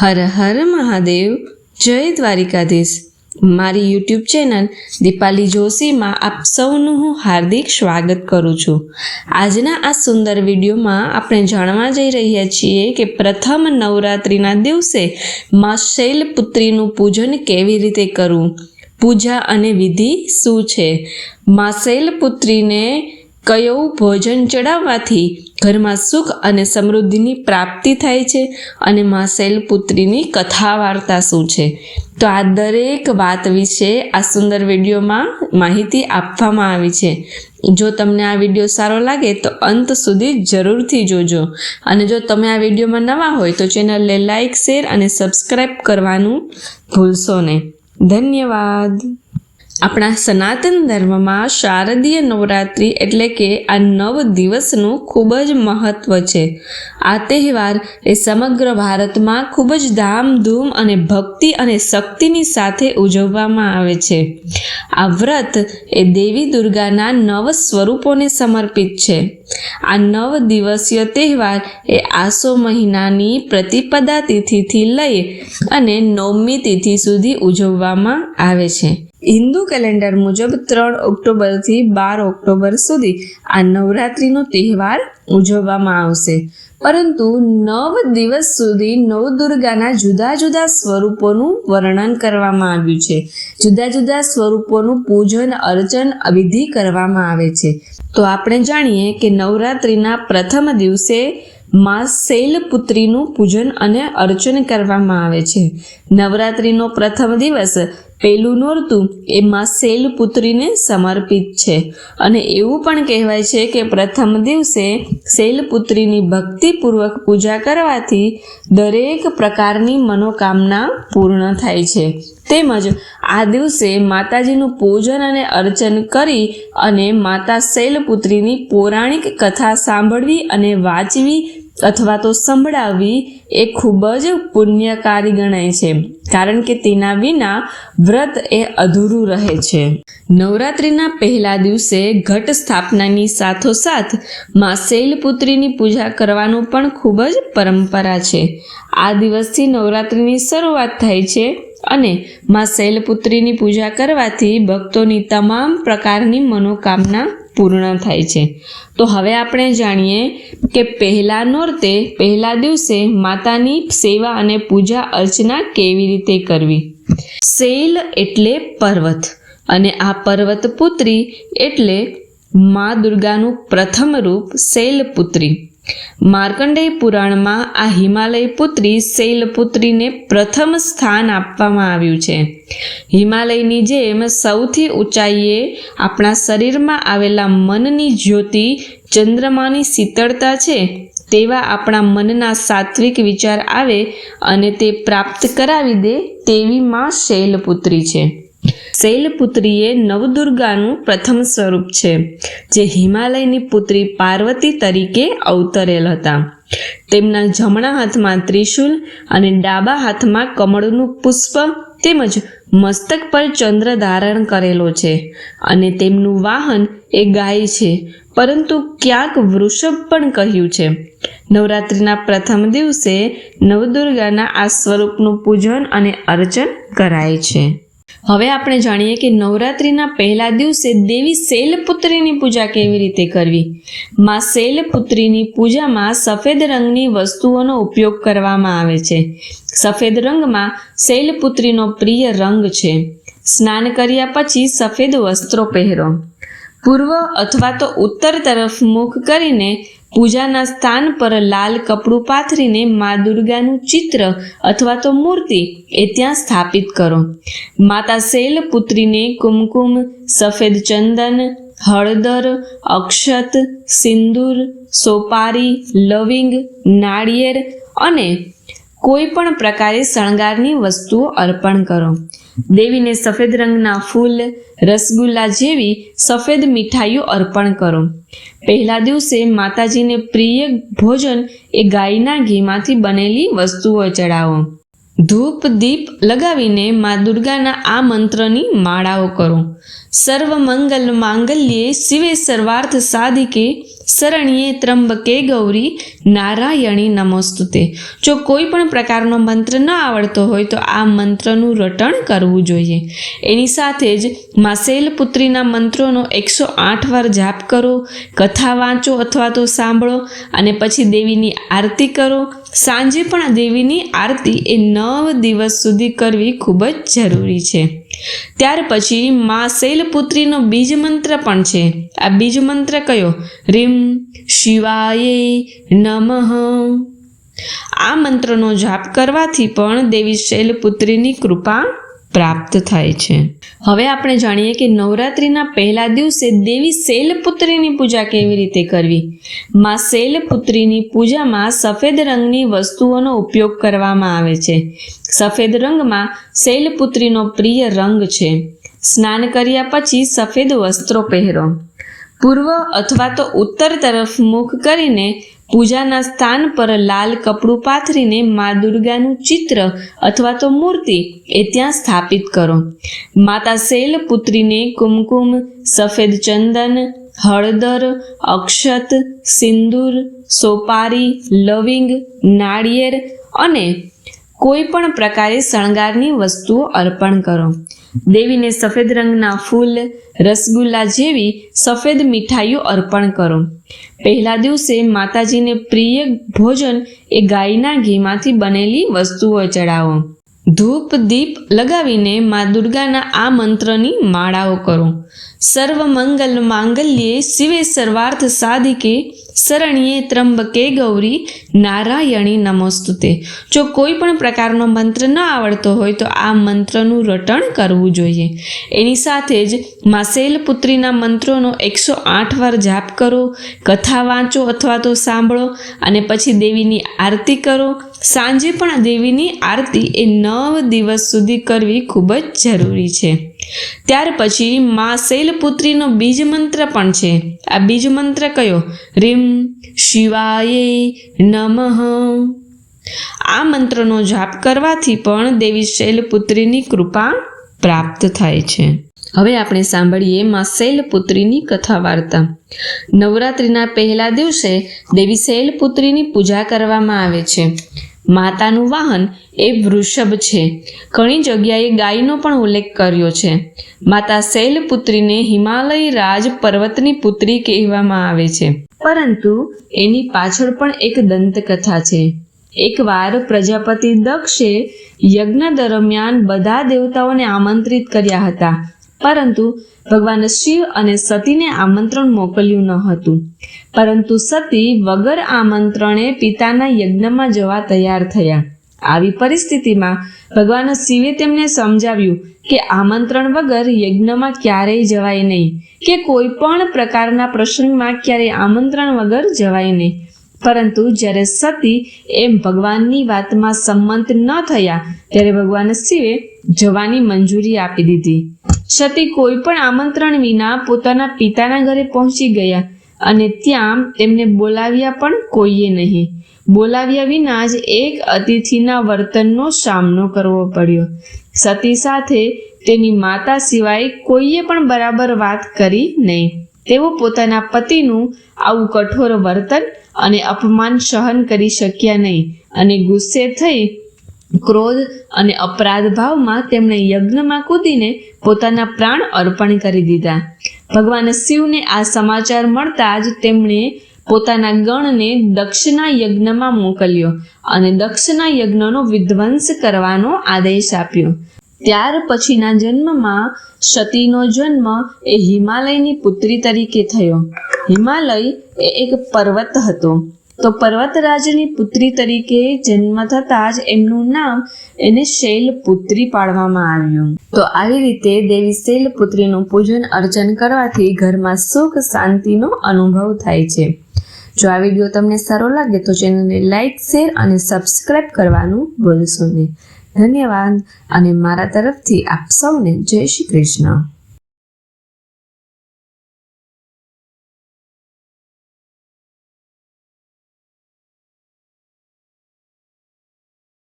હર હર મહાદેવ. જય દ્વારિકાધીશ. મારી YouTube channel Dipali જોશીમાં આપ સૌનું હું હાર્દિક સ્વાગત કરું છું. આજના આ સુંદર વિડીયોમાં આપણે જાણવા જઈ રહ્યા છીએ કે પ્રથમ નવરાત્રિના દિવસે માં શૈલપુત્રીનું પૂજન કેવી રીતે કરવું? પૂજા અને વિધિ શું છે? માં શૈલપુત્રીને કયું ભોજન ચડાવવાથી ઘરમાં સુખ અને સમૃદ્ધિની પ્રાપ્તિ થાય છે અને માં શૈલપુત્રીની કથા વાર્તા શું છે? તો આ દરેક વાત વિશે આ સુંદર વિડીયોમાં માહિતી આપવામાં આવી છે. જો તમને આ વીડિયો સારો લાગે તો અંત સુધી જરૂરથી જોજો. અને જો તમે આ વિડીયોમાં નવા હોય તો ચેનલને લાઇક શેર અને સબસ્ક્રાઈબ કરવાનું ભૂલશો નહીં. ધન્યવાદ. આપણા સનાતન ધર્મમાં શારદીય નવરાત્રિ એટલે કે આ નવ દિવસનું ખૂબ જ મહત્વ છે. આ તહેવાર એ સમગ્ર ભારતમાં ખૂબ જ ધામધૂમ અને ભક્તિ અને શક્તિની સાથે ઉજવવામાં આવે છે. આ વ્રત એ દેવી દુર્ગાના નવ સ્વરૂપોને સમર્પિત છે. આ નવ દિવસીય તહેવાર એ આસો મહિનાની પ્રતિપદા તિથિથી લઈ અને નવમી તિથિ સુધી ઉજવવામાં આવે છે. હિન્દુ કેલેન્ડર મુજબ ત્રણ ઓક્ટોબરથી બાર ઓક્ટોબર સુધી આ નવરાત્રિનો તહેવાર ઉજવવામાં આવશે. પરંતુ નવ દિવસ સુધી નવદુર્ગાના જુદા જુદા સ્વરૂપોનું વર્ણન કરવામાં આવ્યું છે. જુદા જુદા સ્વરૂપોનું પૂજન, અર્ચન વિધિ કરવામાં આવે છે. તો આપણે જાણીએ કે નવરાત્રિના પ્રથમ દિવસે માં શૈલપુત્રીનું પૂજન અને અર્ચન કરવામાં આવે છે. નવરાત્રિનો પ્રથમ દિવસ પહેલું નોરતું એ માં શૈલપુત્રીને સમર્પિત છે. અને એવું પણ કહેવાય છે કે પ્રથમ દિવસે શૈલપુત્રીની ભક્તિપૂર્વક પૂજા કરવાથી દરેક પ્રકારની મનોકામના પૂર્ણ થાય છે. તેમજ આ દિવસે માતાજીનું પૂજન અને અર્ચન કરી અને માતા શૈલપુત્રીની પૌરાણિક કથા સાંભળવી અને વાંચવી અથવા તો સંભળાવવી એ ખૂબ જ પુણ્યકારી ગણાય છે. કારણ કે તેના વિના વ્રત એ અધૂરું રહે છે. નવરાત્રિના પહેલા દિવસે ઘટ સ્થાપનાની સાથોસાથમાં શૈલપુત્રીની પૂજા કરવાનું પણ ખૂબ જ પરંપરા છે. આ દિવસથી નવરાત્રિની શરૂઆત થાય છે અને માં શૈલપુત્રીની પૂજા કરવાથી ભક્તોની તમામ પ્રકારની મનોકામના પૂર્ણ થાય છે. તો હવે આપણે જાણીએ કે પહેલા નોરતે પહેલા દિવસે માતાની સેવા અને પૂજા અર્ચના કેવી રીતે કરવી? શૈલ એટલે પર્વત અને આ પર્વત પુત્રી એટલે મા દુર્ગાનું પ્રથમ રૂપ શૈલપુત્રી માર્કંડેય પુરાણમાં આ હિમાલય પુત્રી શૈલપુત્રીને પ્રથમ સ્થાન આપવામાં આવ્યું છે. હિમાલયની જેમ સૌથી ઊંચાઈએ આપણા શરીરમાં આવેલા મનની જ્યોતિ ચંદ્રમાની શીતળતા છે, તેવા આપણા મનના સાત્વિક વિચાર આવે અને તે પ્રાપ્ત કરાવી દે તેવી માં શૈલપુત્રી છે. શૈલપુત્રી એ નવદુર્ગાનું પ્રથમ સ્વરૂપ છે, જે હિમાલયની પુત્રી પાર્વતી તરીકે અવતરેલ હતા. તેમના જમણા હાથમાં ત્રિશુલ અને ડાબા હાથમાં કમળનું પુષ્પ તેમજ મસ્તક પર ચંદ્ર ધારણ કરેલો છે અને તેમનું વાહન એ ગાય છે, પરંતુ ક્યાંક વૃષભ પણ કહ્યું છે. નવરાત્રિના પ્રથમ દિવસે નવદુર્ગાના આ સ્વરૂપનું પૂજન અને અર્ચન કરાય છે. હવે આપણે જાણીએ કે નવરાત્રિના પહેલા દિવસે દેવી શૈલપુત્રીની પૂજા કેવી રીતે કરવી? માં શૈલપુત્રીની પૂજામાં સફેદ રંગની વસ્તુઓનો ઉપયોગ કરવામાં આવે છે. સફેદ રંગમાં શૈલપુત્રીનો પ્રિય રંગ છે. સ્નાન કર્યા પછી સફેદ વસ્ત્રો પહેરો. પૂર્વ અથવા તો ઉત્તર તરફ મુખ કરીને પૂજાના સ્થાન પર લાલ કપડું પાથરીને મા દુર્ગાનું ચિત્ર અથવા તો મૂર્તિ એ ત્યાં સ્થાપિત કરો. માતા શૈલપુત્રીને કુમકુમ, સફેદ ચંદન, હળદર, અક્ષત, સિંદૂર, સોપારી, લવિંગ, નાળિયેર અને કોઈ પણ પ્રકારે શણગારની વસ્તુઓ અર્પણ કરો. દેવીને સફેદ રંગના ફૂલ, રસગુલ્લા જેવી સફેદ મીઠાઈઓ અર્પણ કરો. પહેલા દિવસે માતાજીને પ્રિય ભોજન એ ગાયના ઘીમાંથી બનેલી વસ્તુઓ ચડાવો. ધૂપ, દીપ લગાવીને મા દુર્ગાના આ મંત્રની માળાઓ કરો. સર્વ મંગલ માંગલ્યે શિવે સર્વાર્થ સાધિકે શરણીએ ત્રંબકે ગૌરી નારાયણી નમોસ્તુતે જો કોઈ પણ પ્રકારનો મંત્ર ન આવડતો હોય તો આ મંત્રનું રટણ કરવું જોઈએ। એની સાથે જ માસેલ પુત્રીના મંત્રોનો એકસો આઠ વાર જાપ કરો, કથા વાંચો અથવા તો સાંભળો અને પછી દેવીની આરતી કરો। સાંજે પણ દેવીની આરતી એ નવ દિવસ સુધી કરવી ખૂબ જ જરૂરી છે। ત્યાર પછી મા શૈલપુત્રીનો બીજ મંત્ર પણ છે. આ બીજ મંત્ર કયો? રીમ, શિવાય નમઃ. આ મંત્રનો જાપ કરવાથી પણ દેવી શૈલપુત્રીની કૃપા પ્રાપ્ત થાય છે. હવે આપણે જાણીએ કે નવરાત્રિના પહેલા દિવસે દેવી શૈલપુત્રીની પૂજા કેવી રીતે કરવી? માં શૈલપુત્રીની પૂજામાં સફેદ રંગની વસ્તુઓનો ઉપયોગ કરવામાં આવે છે. સફેદ રંગમાં શૈલપુત્રીનો પ્રિય રંગ છે. સ્નાન કર્યા પછી સફેદ વસ્ત્રો પહેરો. પૂર્વ અથવા તો ઉત્તર તરફ મુખ કરીને પૂજાના સ્થાન પર લાલ કપડું પાથરીને મા દુર્ગાનું ચિત્ર અથવા તો મૂર્તિ એ ત્યાં સ્થાપિત કરો. માતા શૈલપુત્રીને કુમકુમ, સફેદ ચંદન, હળદર, અક્ષત, સિંદૂર, સોપારી, લવિંગ, નાળિયેર અને કોઈ પણ પ્રકારે શણગારની વસ્તુઓ અર્પણ કરો. દેવીને સફેદ રંગના ફૂલ, રસગુલ્લા જેવી સફેદ મીઠાઈઓ અર્પણ કરો. પહેલા દિવસે માતાજીને પ્રિય ભોજન એ ગાયના ઘીમાંથી બનેલી વસ્તુઓ ચડાવો ધૂપ, દીપ લગાવીને મા દુર્ગાના આ મંત્રની માળાઓ કરો. સર્વ મંગલ માંગલ્યે શિવે સર્વાર્થ સાધિકે શરણ્યે ત્રંબકે ગૌરી, નારાયણી નમોસ્તુતે. જો કોઈ પણ પ્રકારનો મંત્ર ન આવડતો હોય તો આ મંત્રનું રટણ કરવું જોઈએ. એની સાથે જ માસેલ પુત્રીના મંત્રોનો એકસો આઠ વાર જાપ કરો, કથા વાંચો અથવા તો સાંભળો અને પછી દેવીની આરતી કરો. સાંજે પણ દેવીની આરતી એ નવ દિવસ સુધી કરવી ખૂબ જ જરૂરી છે. ત્યાર પછી મા શૈલપુત્રીનો બીજ મંત્ર પણ છે. આ બીજ મંત્ર કયો? રીમ, શિવાય નમઃ. આ મંત્રનો જાપ કરવાથી પણ દેવી શૈલપુત્રીની કૃપા પ્રાપ્ત થાય છે. હવે આપણે સાંભળીએ માં શૈલપુત્રીની કથા વાર્તા નવરાત્રિના પહેલા દિવસે દેવી શૈલપુત્રીની પૂજા કરવામાં આવે છે. માતાનું વાહન એ વૃષભ છે. ઘણી જગ્યાએ ગાયનો પણ ઉલ્લેખ કર્યો છે. માતા શૈલપુત્રીને હિમાલય રાજ પર્વતની પુત્રી કહેવામાં આવે છે. પરંતુ એની પાછળ પણ એક દંતકથા છે. એકવાર પ્રજાપતિ દક્ષે યજ્ઞ દરમિયાન બધા દેવતાઓને આમંત્રિત કર્યા હતા. પરંતુ ભગવાન શિવ અને સતીને આમંત્રણ મોકલ્યું ન હતું. પરંતુ સતી વગર આમંત્રણે પિતાના યજ્ઞમાં જવા તૈયાર થયા. આવી પરિસ્થિતિમાં ભગવાન શિવે તેમને સમજાવ્યું કે આમંત્રણ વગર યજ્ઞમાં ક્યારેય જવાય નહીં, કે કોઈ પણ પ્રકારના પ્રસંગમાં ક્યારેય આમંત્રણ વગર જવાય નહીં. પરંતુ જ્યારે સતી એમ ભગવાનની વાતમાં સંમત ન થયા, ત્યારે ભગવાન શિવે જવાની મંજૂરી આપી દીધી. સતી કોઈ પણ આમંત્રણ વિના પોતાના પિતાના ઘરે પહોંચી ગયા અને ત્યાં તેમને બોલાવ્યા પણ કોઈએ નહીં. બોલાવ્યા વિના જ એક અતિથિના વર્તનનો સામનો કરવો પડ્યો. સતી સાથે તેની માતા સિવાય કોઈએ પણ બરાબર વાત કરી નહીં. તેઓ પોતાના પતિનું આવું કઠોર વર્તન અને અપમાન સહન કરી શક્યા નહીં અને ગુસ્સે થઈ, ક્રોધ અને અપરાધ ભાવમાં તેમણે યજ્ઞમાં કૂદીને પોતાના પ્રાણ અર્પણ કરી દીધા. ભગવાન શિવને આ સમાચાર મળતા જ તેમણે પોતાના ગણને દક્ષના યજ્ઞમાં મોકલ્યો અને દક્ષના યજ્ઞનો વિધ્વંસ કરવાનો આદેશ આપ્યો. ત્યાર પછીના જન્મમાં સતીનો જન્મ એ હિમાલયની પુત્રી તરીકે થયો. હિમાલય એ એક પર્વત હતો. તો પર્વતરાજની પુત્રી તરીકે જન્મ થતાં જ એમનું નામ એને શૈલપુત્રી પાડવામાં આવ્યું. તો આવી રીતે દેવી શૈલપુત્રીનું પૂજન અર્ચન કરવાથી ઘરમાં સુખ શાંતિનો અનુભવ થાય છે. જો આ વીડિયો તમને સારો લાગે તો ચેનલને લાઇક શેર અને સબસ્ક્રાઇબ કરવાનું ભૂલશો નહીં. ધન્યવાદ અને મારા તરફથી આપ સૌને જય શ્રી કૃષ્ણ.